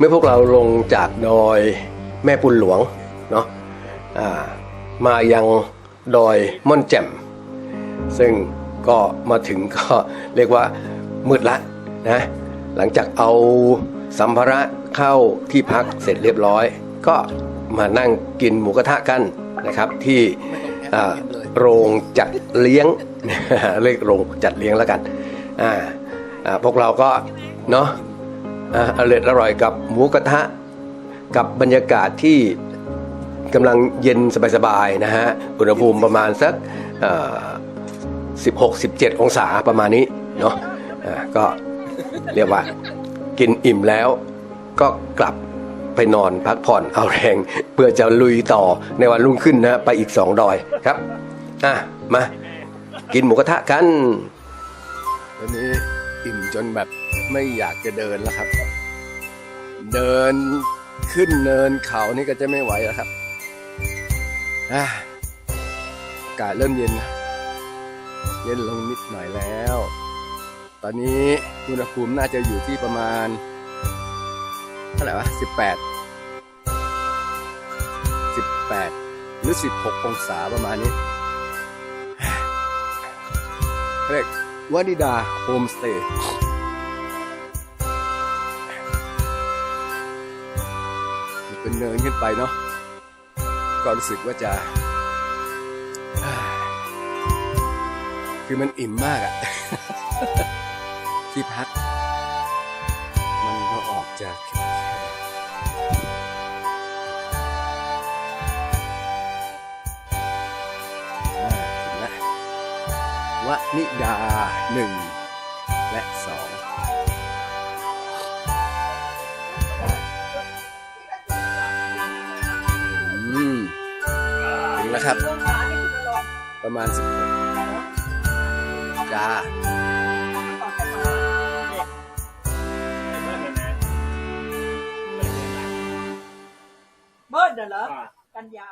เมื่อพวกเราลงจากดอยแม่ปุนหลวงเนาะมายังดอยม่อนแจ่ม ซึ่งก็มาถึงก็เรียกว่ามืดละนะหลังจากเอาสัมภาระเข้าที่พักเสร็จเรียบร้อย ก็มานั่งกินหมูกระทะกันนะครับที่โรงจัดเลี้ยงเรียกโรงจัดเลี้ยงแล้วกันพวกเราก็เนาะ อ่าอร่อยอร่อยกับหมูกระทะกับบรรยากาศที่กำลังเย็นสบายๆนะฮะอุณหภูมิประมาณสัก16 17 องศาประมาณนี้เนาะก็เรียกว่ากินอิ่มแล้วก็กลับไปนอนพักผ่อนเอาแรง เพื่อจะลุยต่อในวันรุ่งขึ้นนะไปอีก2ดอยครับอะมากินหมูกระทะกัน จนแบบไม่อยากจะเดินแล้วครับ เดินขึ้นเนินเขานี่ก็จะไม่ไหวแล้วครับอะอากาศเริ่มเย็นนะเย็นลงนิดหน่อยแล้ว ตอนนี้อุณหภูมิน่าจะอยู่ที่ประมาณเท่าไหร่วะสิบแปดสิบแปดหรือสิบหกองศาประมาณนี้เรียก วนิดาโฮมสเตย์เป็นเนินขึ้นไปเนาะก็รู้สึกว่าจะ คือมันอิ่มมากอะที่พัก มันก็ออกจาก วนิดาหนึ่งและสองอืมถึงแล้วครับ ประมาณสิบหกจ้าเบิร์ดเหรอ กันยา